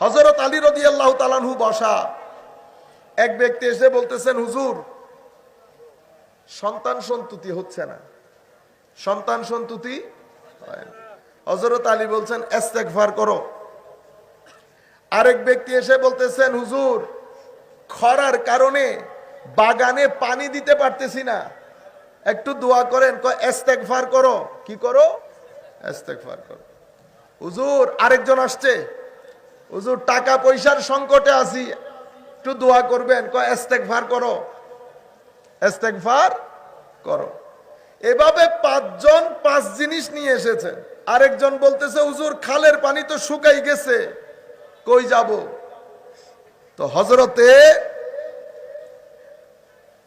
হজরত আলী রদি আল্লাহ তালানহু বসা। এক ব্যক্তি এসে বলতেছেন, হুজুর, সন্তান সন্তুতি হচ্ছে না। সন্তান সন্তুতি। হজরত আলী বলছেন এস্তেকভার করো। আরেক ব্যক্তি এসে বলতেছেন, হুজুর, খরার কারণে বাগানে পানি দিতে পারতেছি না। একটু দোয়া করেন এস্তেকভার করো। কি করো? এস্তেকভার করো। হুজুর, আরেকজন আসছে। হুজুর, টাকা পয়সার সংকটে আছি। একটু দোয়া করবেন ক এস্তেকভার করো। এস্তেকভার করো। এভাবে পাঁচজন পাঁচ জিনিস নিয়ে এসেছেন আরেকজন বলতেছে, হুজুর, খালের পানি তো শুকাই গেছে, কই যাব? তো হজরতে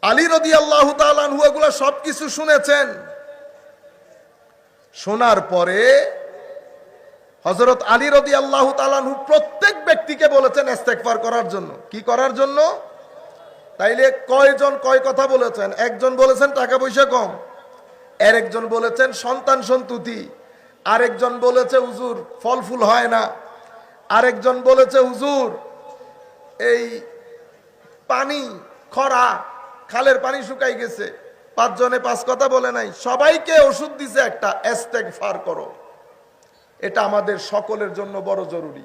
আলী রদি আল্লাহ তালু এগুলো সবকিছু শুনেছেন। শোনার পরে হজরত আলী রদি আল্লাহ তালানহু প্রত্যেক ব্যক্তিকে বলেছেন ইস্তেকফার করার জন্য। কি করার জন্য? তাইলে কয়জন কয় কথা বলেছেন? একজন বলেছেন টাকা পয়সা কম আর একজন বলেছেন সন্তান সন্তুতি, আরেকজন বলেছে হুজুর ফল ফুল হয় না, আরেকজন বলেছে হুজুর এই পানি, খরা, খালের পানি শুকাই গেছে, পাঁচজনে পাঁচ কথা বলে নাই, সবাইকে ওষুধ দিছে একটা এস্তেক ফার করো। এটা আমাদের সকলের জন্য বড় জরুরি।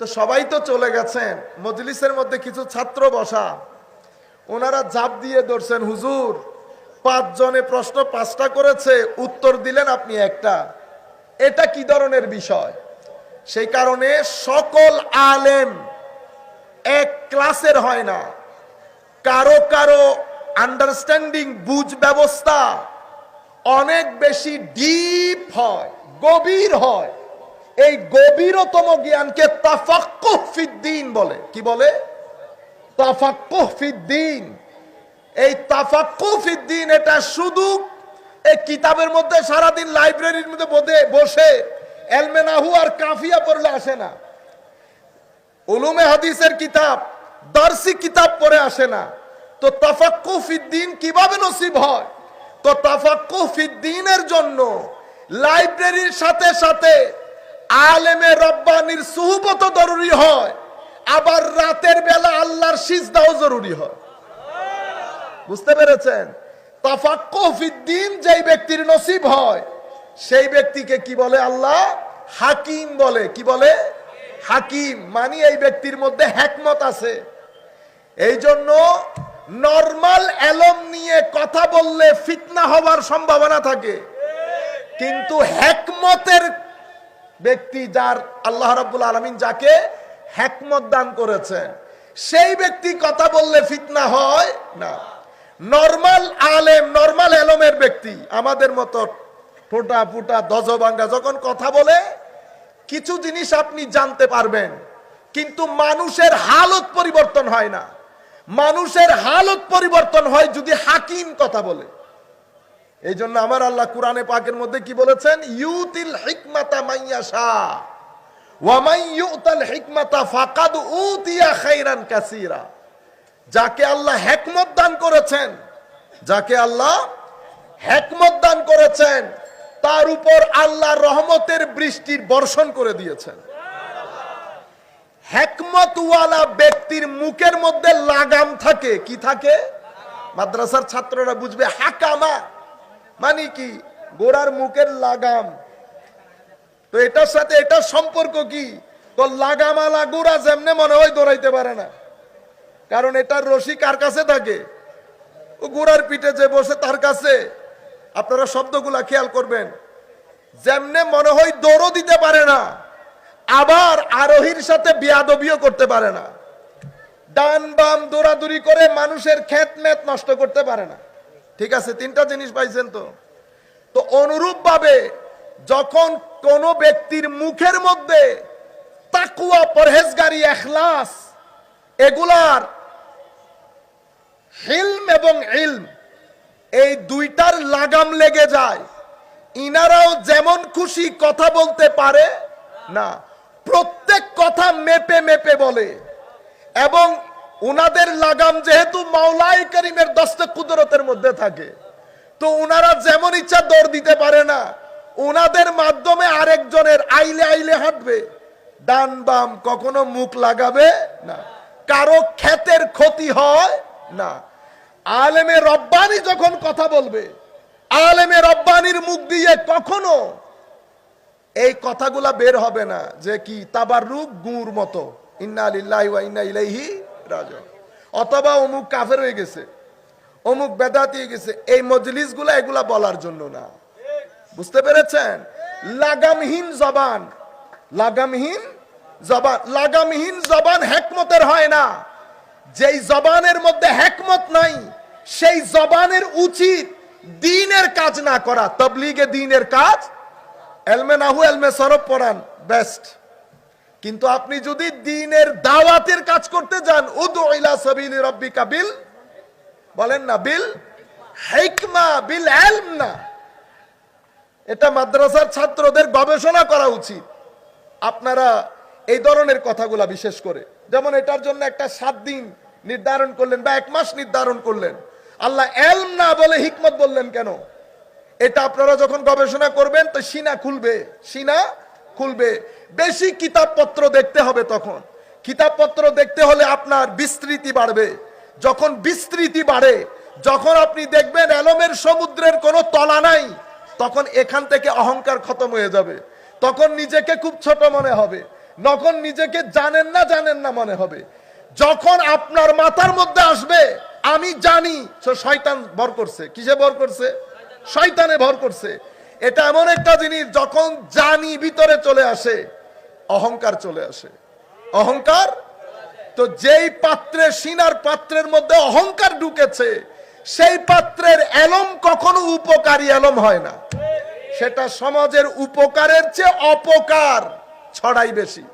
তো সবাই তো চলে গেছেন, মজলিসের মধ্যে কিছু ছাত্র বসা। ওনারা জাপ দিয়ে ধরছেন, হুজুর, পাঁচজনে প্রশ্ন পাঁচটা করেছে, উত্তর দিলেন আপনি একটা। এটা কি ধরনের বিষয়? সেই কারণে সকল আলেম এক ক্লাসের হয় না। কারও কারও আন্ডারস্ট্যান্ডিং বুঝ ব্যবস্থা অনেক বেশি ডিপ হয়। গভীর হয়। এই গভীরতম জ্ঞানকে তাফাক্কুহ ফিদ্দিন বলে। কি বলে? তাফাক্কুহ ফিদ্দিন। এই তাফাক্কুহ ফিদ্দিন এটা শুধু এই কিতাবের মধ্যে সারাদিন লাইব্রেরির মধ্যে বসে এলমেনাহু আর কাফিয়া পড়লে আসে না। উলুমে হাদিসের কিতাব, দার্সি কিতাব পড়ে আসে না। তো তাফাক্কু ফিদ্দিন কীভাবে নসিব হয়? তো তাফাক্কু ফিদ্দিনের জন্য লাইব্রেরির সাথে সাথে আলেমে রব্বানির সুহবত জরুরি হয়, আবার রাতের বেলা আল্লাহর সিজদাও জরুরি হয়। বুঝতে পেরেছেন? তাফাক্কু ফিদ্দিন যেই ব্যক্তির নসিব হয়, সেই ব্যক্তিকে কি বলে আল্লাহ? হাকিম বলে। কি বলে? হাকিম। মানি এই ব্যক্তির মধ্যে হ্যাকমত আছে। এই জন্য নর্মাল এলম নিয়ে কথা বললে ফিতনা হবার সম্ভাবনা থাকে। কিন্তু হ্যাকমতের ব্যক্তি যার আল্লাহ রাব্বুল আলমিন যাকে হ্যাকমত দান করেছেন, সেই ব্যক্তি কথা বললে ফিতনা হয় না। নর্মাল আলেম, নর্মাল এলমের ব্যক্তি, আমাদের মতো ফোটা ফুটা দজবাঙ্গা যখন কথা বলে, কিছু জিনিস আপনি জানতে পারবেন, কিন্তু মানুষের হালত পরিবর্তন হয় না। মানুষের হালত পরিবর্তন হয় যদি হাকিম কথা বলে। এই জন্য আমার আল্লাহ কোরআনে পাকের মধ্যে কি বলেছেন? ইউতিল হিকমাতা খাইরান কাসীরা। যাকে আল্লাহ হেকমত দান করেছেন, যাকে আল্লাহ হেকমত দান করেছেন, তার উপর আল্লাহ রহমতের বৃষ্টির বর্ষণ করে দিয়েছেন। হেকমতওয়ালা ব্যক্তির মুখের মধ্যে লাগাম থাকে। কি থাকে? মাদ্রাসার ছাত্ররা বুঝবে, হাকামা। মানে কি? গোড়ার মুখের লাগাম। তো এটার সাথে এটার সম্পর্ক কি? তো লাগামালা গোড়া যেমনে মনে হয় দৌড়াইতে পারে না। কারণ এটার রশি কার কাছে থাকে? ও গোড়ার পিঠে যে বসে তার কাছে। আপনারা শব্দগুলা খেয়াল করবেন। যেমনে মনে হয় দৌড়ও দিতে পারে না, আবার আরোহীর সাথে বিয়াদবিও করতে পারে না। ডান বাম দৌড়াদৌড়ি করে মানুষের মেত নষ্ট করতে পারে না। ঠিক আছে, তিনটা জিনিস পাইছেন তো। তো অনুরূপ ভাবে যখন কোন ব্যক্তির মুখের মধ্যে তাকুয়া পরহেজগারি, এখলাস, এগুলার হিলম এবং ইলম, এই দুইটার লাগাম লেগে যায়। ইনারাও যেমন খুশি কথা বলতে পারে, না, প্রত্যেক কথা মেপে মেপে বলে। এবং উনাদের লাগাম যেহেতু মাওলাই করিমের দস্তে কুদরতের মধ্যে থাকে, তো উনারা যেমন ইচ্ছা দৌড় দিতে পারে না, উনাদের মাধ্যমে আরেকজনের আইলে আইলে হাঁটবে। ডান বাম কখনো মুখ লাগাবে না, কারও ক্ষেতের ক্ষতি হয় না। আলেমে রব্বানি যখন কথা বলবে, আলেমে রব্বানির মুখ দিয়ে কখনো এই কথাগুলা বের হবে না যে কি তাবার রূপ গুঁর মতো, ইন্না লিল্লাহি ওয়া ইন্না ইলাইহি রাজিউন অথবা অমুক কাফের হয়ে গেছে, অমুক বেদাতি হয়ে গেছে, এই মজলিসগুলা এগুলা বলার জন্য না। বুঝতে পেরেছেন? লাগামহীন জবান লাগামহীন জবান লাগামহীন জবান হেকমতের হয় না। যেই জবানের মধ্যে হেকমত নাই, সেই জবানের উচিত দিনের কাজ না করা, তবলিগে দিনের কাজ। এলমে নাহু এলমে সরব পড়ান বেস্ট কিন্তু আপনি যদি দিনের দাওয়াতের কাজ করতে যান উদু সাবিলি রাব্বিকা বিল, বলেন না, বিল হিকমা, বিল এলম না। এটা মাদ্রাসার ছাত্রদের গবেষণা করা উচিত। আপনারা এই ধরনের কথাগুলা বিশেষ করে। যেমন এটার জন্য একটা সাত দিন নির্ধারণ করলেন বা এক মাস নির্ধারণ করলেন। আল্লাহ এলম না বলে হিকমত বললেন কেন? এটা আপনারা যখন গবেষণা করবেন, তো সিনা খুলবে। সিনা খুলবে। বেশি কিতাবপত্র দেখতে হবে তখন। কিতাবপত্র দেখতে হলে আপনার বিস্তৃতি বাড়বে। যখন বিস্তৃতি বাড়ে, যখন আপনি দেখবেন এলমের সমুদ্রের কোনো তলা নাই, তখন এখান থেকে অহংকার খতম হয়ে যাবে। তখন নিজেকে খুব ছোট মনে হবে। তখন নিজেকে জানেন না জানেন না মনে হবে। যখন আপনার মাথার মধ্যে আসবে, আমি জানি শয়তান ভর করছে। কিসে ভর করছে? শয়তানে ভর করছে। এটা এমন একটা জিনিস, যখন জানি ভিতরে চলে আসে, অহংকার চলে আসে। অহংকার? তো যেই পাত্রে, সিনার পাত্রের মধ্যে অহংকার ঢুকেছে, সেই পাত্রের এলম কখনো উপকারী এলম হয় না। সেটা সমাজের উপকারের চেয়ে অপকার ছড়াই বেশি।